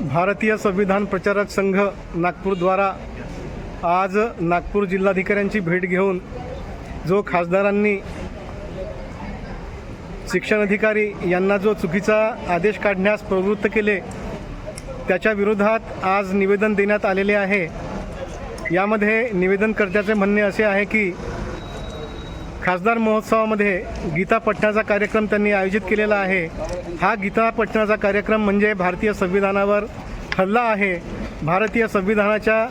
भारतीय संविधान प्रचारक संघ नागपूरद्वारा आज नागपूर जिल्हाधिकाऱ्यांची भेट घेऊन जो खासदारांनी शिक्षण अधिकारी यांना जो चुकीचा आदेश काढण्यास प्रवृत्त केले त्याच्या विरोधात आज निवेदन देण्यात आलेले आहे. यामध्ये निवेदनकर्त्याचे म्हणणे असे आहे की खासदार महोत्सवामध्ये गीता पठणाचा कार्यक्रम त्यांनी आयोजित केलेला आहे. हा गीता पठणाचा कार्यक्रम म्हणजे भारतीय संविधानावर हल्ला आहे. भारतीय संविधानाच्या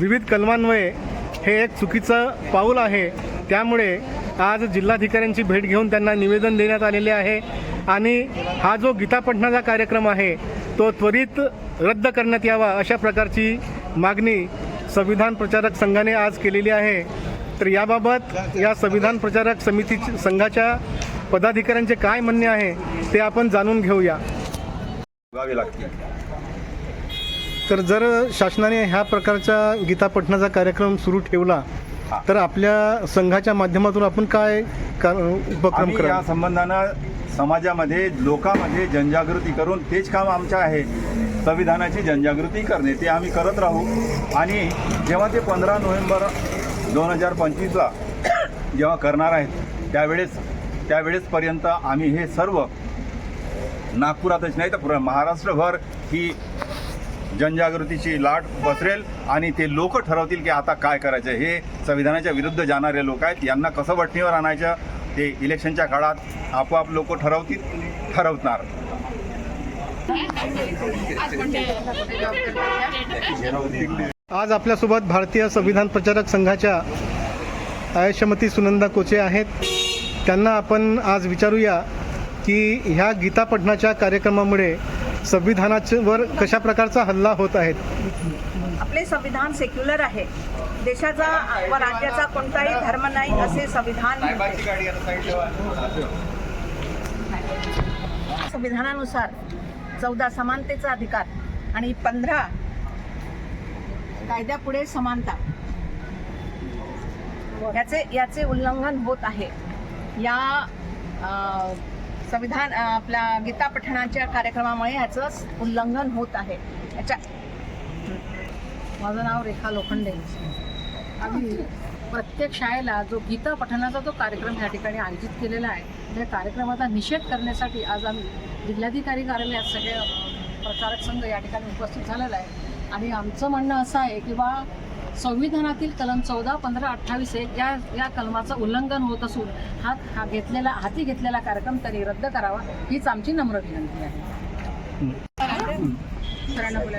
विविध कलमान्वये हे एक चुकीचं पाऊल आहे. त्यामुळे आज जिल्हाधिकाऱ्यांची भेट घेऊन त्यांना निवेदन देण्यात आलेले आहे. आणि हा जो गीता पठणाचा कार्यक्रम आहे तो त्वरित रद्द करण्यात यावा अशा प्रकारची मागणी संविधान प्रचारक संघाने आज केलेली आहे. तर याबाबत या संविधान प्रचारक समिती संघाच्या पदाधिकाऱ्यांचे काय म्हणणे आहे ते आपण जाणून घेऊया. तर जर शासनाने ह्या प्रकारचा गीता पठणाचा कार्यक्रम सुरू ठेवला. तर आपल्या संघाच्या माध्यमातून आपण काय उपक्रम करा या संबंधानं समाजामध्ये लोकांमध्ये जनजागृती करून तेच काम आमचं आहे. संविधानाची जनजागृती करणे ते आम्ही करत राहू. आणि जेव्हा ते पंधरा नोव्हेंबर दोन हजार पंचवीसला जेव्हा करणार आहेत त्यावेळेस त्यावेळेसपर्यंत आम्ही हे सर्व नागपुरातच नाही तर पुरा महाराष्ट्रभर ही जनजागृतीची लाट पसरेल आणि ते लोक ठरवतील की आता काय करायचं. हे संविधानाच्या विरुद्ध जाणारे लोक आहेत यांना कसं वठणीवर आणायचं ते इलेक्शनच्या काळात आपोआप लोक ठरवतील ठरवणार. आज आपल्यासोबत भारतीय संविधान प्रचारक संघाच्या आयुष्यमती सुनंदा कोचे आहेत. त्यांना आपण आज विचारूया की ह्या गीता पठणाच्या कार्यक्रमामुळे संविधानावर कशा प्रकारचा हल्ला होत आहेत आपले संविधान सेक्युलर आहे. देशाचा व राज्याचा कोणताही धर्म नाही असे संविधान संविधानानुसार चौदा समानतेचा अधिकार आणि पंधरा कायद्यापुढे समानता. याचे याचे उल्लंघन होत आहे. या संविधान आपल्या गीता पठणाच्या कार्यक्रमामुळे याचं उल्लंघन होत आहे. याच्या माझं नाव रेखा लोखंडे. आम्ही प्रत्येक शाळेला जो गीता पठणाचा जो कार्यक्रम या ठिकाणी आयोजित केलेला आहे त्या कार्यक्रमाचा निषेध करण्यासाठी आज आम्ही जिल्हाधिकारी कार्यालयात सगळे प्रचारक संघ या ठिकाणी उपस्थित झालेला आहे. आणि आमचं म्हणणं असं आहे की बा संविधानातील कलम चौदा पंधरा अठ्ठावीस एक या या कलमाचं उल्लंघन होत असून हा हा घेतलेला हाती घेतलेला कार्यक्रम त्यांनी रद्द करावा हीच आमची नम्र विनंती आहे.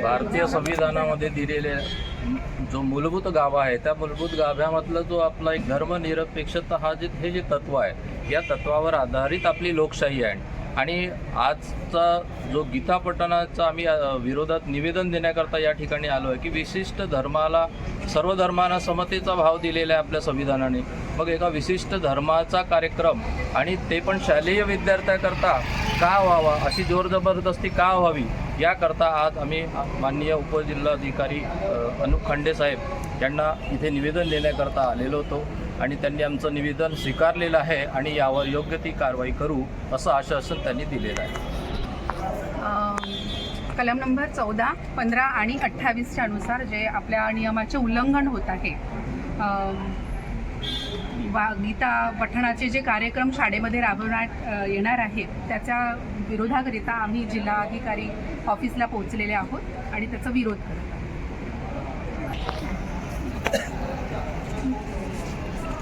भारतीय संविधानामध्ये दिलेले जो मूलभूत गाभा आहे त्या मूलभूत गाभ्यामधलं जो आपला एक धर्मनिरपेक्षता हा जे हे जे तत्व आहे या तत्वावर आधारित आपली लोकशाही आहे. आणि आजचा जो गीता पठणाचा आम्ही विरोधात निवेदन देण्याकरता या ठिकाणी आलो आहे की विशिष्ट धर्माला सर्व धर्मांना समतेचा भाव दिलेला आहे आपल्या संविधानाने. मग एका विशिष्ट धर्माचा कार्यक्रम आणि ते पण शालेय विद्यार्थ्याकरता का व्हावा अशी जोर जबरदस्ती का व्हावी याकरता आज आम्ही माननीय उपजिल्हाधिकारी अनुप खांडे साहेब यांना इथे निवेदन देण्याकरता आलेलो होतो. आणि त्यांनी आमचं निवेदन स्वीकारलेलं आहे आणि यावर योग्य ती कारवाई करू असं आश्वासन त्यांनी दिलेलं आहे. कलम नंबर चौदा पंधरा आणि अठ्ठावीसच्या अनुसार जे आपल्या नियमाचे उल्लंघन होत आहे वा गीता पठणाचे जे कार्यक्रम शाळेमध्ये राबवण्यात येणार आहेत त्याच्या विरोधाकरिता आम्ही जिल्हाधिकारी ऑफिसला पोहोचलेले आहोत आणि त्याचा विरोध करत आहोत.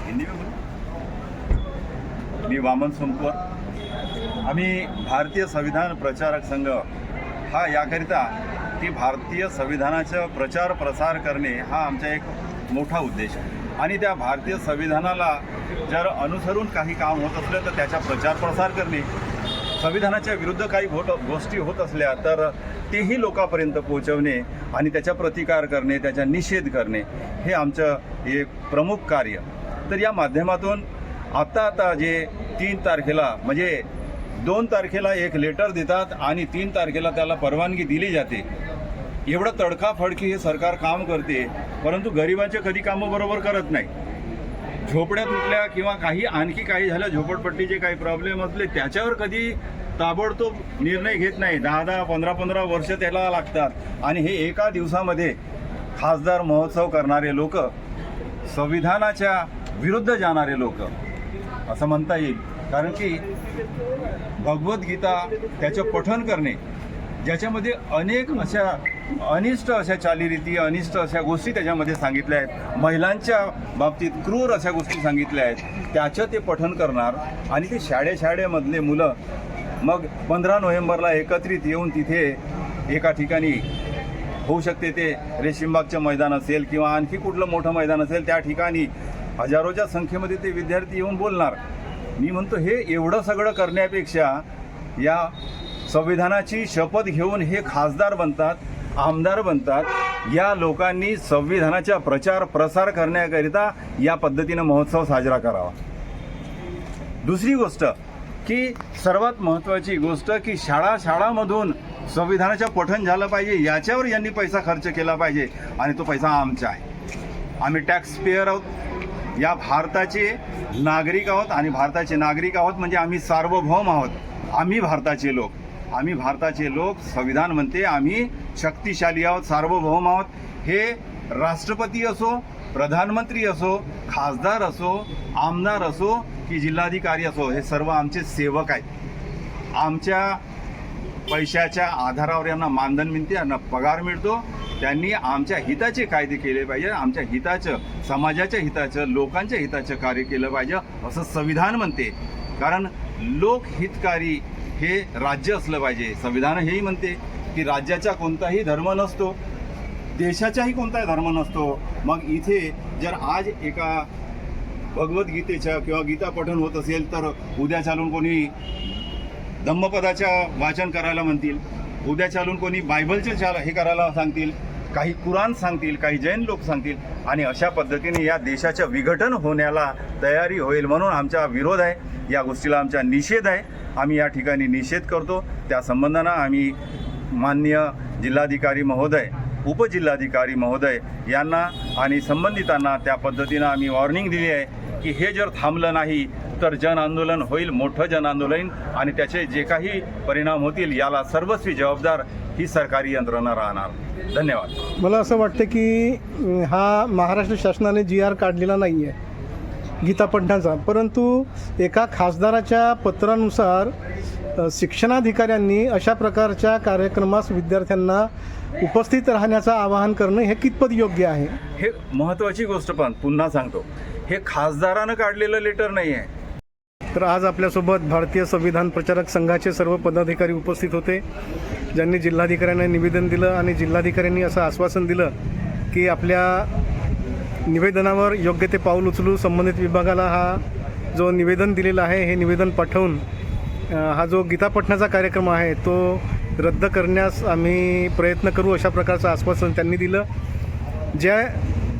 हिंदी में मी वामन सोमकुवर आम्ही भारतीय संविधान प्रचारक संघ हा याकरिता की भारतीय संविधानाचं प्रचार प्रसार करणे हा आमचा एक मोठा उद्देश आहे. आणि त्या भारतीय संविधानाला जर अनुसरून काही काम होत असलं तर त्याचा प्रचार प्रसार करणे संविधानाच्या विरुद्ध काही गोट गोष्टी होत असल्या तर तेही लोकांपर्यंत पोहोचवणे आणि त्याचा प्रतिकार करणे त्याचा निषेध करणे हे आमचं एक प्रमुख कार्य. तर या माध्यमातून आत्ता आता जे तीन तारखेला म्हणजे दोन तारखेला एक लेटर देतात आणि तीन तारखेला त्याला परवानगी दिली जाते. एवढं तडकाफडकी हे सरकार काम करते परंतु गरिबांचे कधी कामं बरोबर करत नाही. झोपड्या तुटल्या किंवा काही आणखी काही झालं झोपडपट्टीचे काही प्रॉब्लेम असले त्याच्यावर कधी ताबडतोब निर्णय घेत नाही. दहा दहा पंधरा पंधरा वर्ष त्याला लागतात. आणि हे एका दिवसामध्ये खासदार महोत्सव करणारे लोक संविधानाच्या विरुद्ध जाणारे लोक असं म्हणता येईल. कारण की भगवद्गीता त्याचं पठण करणे ज्याच्यामध्ये अनेक अशा अनिष्ट अशा चालीरीती अनिष्ट अशा गोष्टी त्याच्यामध्ये सांगितल्या आहेत. महिलांच्या बाबतीत क्रूर अशा गोष्टी सांगितल्या आहेत. त्याचं ते पठन करणार आणि ते शाळे शाळेमधले मुलं मग पंधरा नोव्हेंबरला एकत्रित येऊन तिथे एका ठिकाणी होऊ शकते ते रेशीमबागचं मैदान असेल किंवा आणखी कुठलं मोठं मैदान असेल त्या ठिकाणी हजारोच्या संख्येमध्ये ते विद्यार्थी येऊन बोलणार. मी म्हणतो हे एवढं सगळं करण्यापेक्षा या संविधानाची शपथ घेऊन हे खासदार बनतात आमदार बनतात या लोकांनी संविधानाचा प्रचार प्रसार करण्याकरिता या पद्धतीनं महोत्सव साजरा करावा. दुसरी गोष्ट की सर्वात महत्त्वाची गोष्ट की शाळा शाळामधून संविधानाचं पठण झालं पाहिजे याच्यावर यांनी पैसा खर्च केला पाहिजे आणि तो पैसा आमचा आहे. आम्ही टॅक्स पेअर आहोत. या भारताचे नागरिक आहोत आणि भारताचे नागरिक आहोत म्हणजे आम्ही सार्वभौम आहोत. आम्ही भारताचे लोक. आम्ही भारताचे लोक संविधान म्हणते आम्ही शक्तिशाली आहोत सार्वभौम आहोत. हे राष्ट्रपती असो प्रधानमंत्री असो खासदार असो आमदार असो की जिल्हाधिकारी असो हे सर्व आमचे सेवक आहेत. आमच्या पैशाच्या आधारावर यांना मानधन मिळते यांना पगार मिळतो. त्यांनी आमच्या हिताचे कायदे केले पाहिजे आमच्या हिताचं समाजाच्या हिताचं लोकांच्या हिताचं कार्य केलं पाहिजे असं संविधान म्हणते. कारण लोकहितकारी हे राज्य असलं पाहिजे संविधान हेही म्हणते की राज्याचा कोणताही धर्म नसतो देशाचाही कोणताही धर्म नसतो. मग इथे जर आज एका भगवद्गीतेच्या किंवा गीता पठण होत असेल तर उद्या चालून कोणी धम्मपदाच्या वाचन करायला म्हणतील. उद्या चालून कोणी बायबलचे चाल हे करायला सांगतील काही कुराण सांगतील काही जैन लोक सांगतील आणि अशा पद्धतीने या देशाचं विघटन होण्याला तयारी होईल म्हणून आमचा विरोध आहे. या गोष्टीला आमचा निषेध आहे. आम्ही या ठिकाणी निषेध करतो. त्या संबंधानं आम्ही मान्य जिल्हाधिकारी महोदय उपजिल्हाधिकारी महोदय यांना आणि संबंधितांना त्या पद्धतीनं आम्ही वॉर्निंग दिली आहे की हे जर थांबलं नाही तर जन आंदोलन होईल मोठं जन आंदोलन आणि त्याचे जे काही परिणाम होतील याला सर्वस्वी जबाबदार ही सरकारी यंत्रणा राहणार. धन्यवाद. मला असं वाटतं की हा महाराष्ट्र शासनाने जी आर काढलेला नाही आहे गीता पठणाचा परंतु एका खासदाराच्या पत्रानुसार शिक्षणाधिकाऱ्यांनी अशा प्रकारच्या कार्यक्रमास विद्यार्थ्यांना उपस्थित राहण्याचं आवाहन करणं हे कितपत योग्य आहे? हे महत्त्वाची गोष्ट पण पुन्हा सांगतो. हे खासदारानं काढलेलं लेटर नाही आहे तर आज आपल्यासोबत भारतीय संविधान प्रचारक संघाचे सर्व पदाधिकारी उपस्थित होते ज्यांनी जिल्हाधिकाऱ्यांना निवेदन दिलं आणि जिल्हाधिकाऱ्यांनी असं आश्वासन दिलं की आपल्या निवेदनावर योग्य ते पाऊल उचलू. संबंधित विभागाला हा जो निवेदन दिलेला आहे हे निवेदन पाठवून हा जो गीता पठणाचा कार्यक्रम आहे तो रद्द करण्यास आम्ही प्रयत्न करू अशा प्रकारचं आश्वासन त्यांनी दिलं. ज्या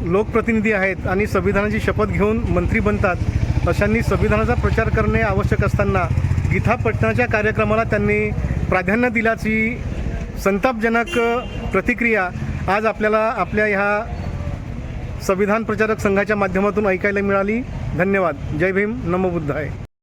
लोकप्रतिनिधी आहेत आणि संविधानाची शपथ घेऊन मंत्री बनतात अशांनी संविधानाचा प्रचार करणे आवश्यक असताना गीता पठणाच्या कार्यक्रमाला त्यांनी प्राधान्य दिल्याची संतापजनक प्रतिक्रिया आज आपल्याला आपल्या ह्या संविधान प्रचारक संघाच्या माध्यमातून ऐकायला मिळाली. धन्यवाद. जय भीम. नमोबुद्ध आहे